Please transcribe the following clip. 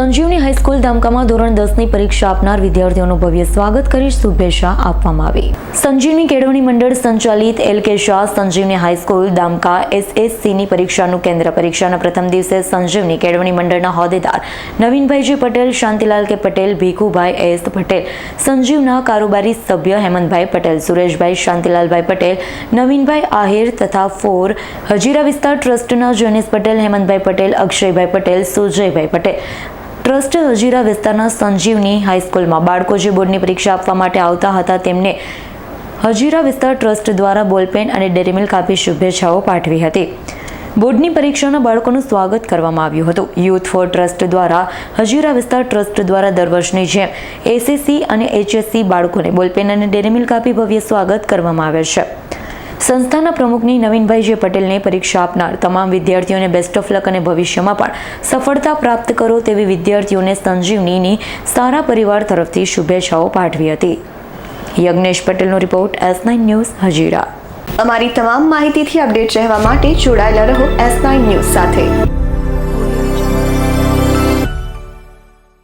સંજીવની high school ધામકામાં ધોરણ દસની પરીક્ષા આપનાર વિદ્યાર્થીઓનું ભવ્ય સ્વાગત કરી શુભેચ્છા આપવામાં આવી. સંજીવની કેળવણી મંડળ સંચાલિત L K Shah Sanjivani high school Damka એસએસસીની પરીક્ષાનું કેન્દ્ર પરીક્ષાના પ્રથમ દિવસે સંજીવની કેળવણી મંડળના હોદ્દેદાર નવીનભાઈજી પટેલ, શાંતિલાલ કે પટેલ, ભીખુભાઈ એસ પટેલ, સંજીવના કારોબારી સભ્ય હેમંતભાઈ પટેલ, સુરેશભાઈ, શાંતિલાલભાઈ પટેલ, નવીનભાઈ આહિર તથા ફોર હજીરા વિસ્તાર ટ્રસ્ટના જનેશ પટેલ, હેમંતભાઈ પટેલ, અક્ષયભાઈ પટેલ, સુજયભાઈ પટેલ ટ્રસ્ટ હજીરા વિસ્તારના સંજીવની હાઈસ્કૂલમાં બાળકો જે બોર્ડની પરીક્ષા આપવા માટે આવતા હતા, તેમને હજીરા વિસ્તાર ટ્રસ્ટ દ્વારા બોલપેન અને ડેરીમિલ્ક આપી શુભેચ્છાઓ પાઠવી હતી. બોર્ડની પરીક્ષાના બાળકોનું સ્વાગત કરવામાં આવ્યું હતું. યુથ ફોર ટ્રસ્ટ દ્વારા હજીરા વિસ્તાર ટ્રસ્ટ દ્વારા દર વર્ષની જેમ એસએસસી અને એચએસસી બાળકોને બોલપેન અને ડેરીમિલ્ક આપી ભવ્ય સ્વાગત કરવામાં આવે છે. સંસ્થાના પ્રમુખની નવીનભાઈ જે પટેલને પરીક્ષા આપનાર તમામ વિદ્યાર્થીઓને બેસ્ટ ઓફ લક અને ભવિષ્યમાં પણ સફળતા પ્રાપ્ત કરો તેવી વિદ્યાર્થીઓને સંજીવનીની સારા પરિવાર તરફથી શુભેચ્છાઓ પાઠવી હતી. યજ્ઞેશ પટેલનો report S nine news Hazira. અમારી તમામ માહિતીથી અપડેટ રહેવા માટે જોડાયેલા રહો એસ નાઇન ન્યૂઝ સાથે.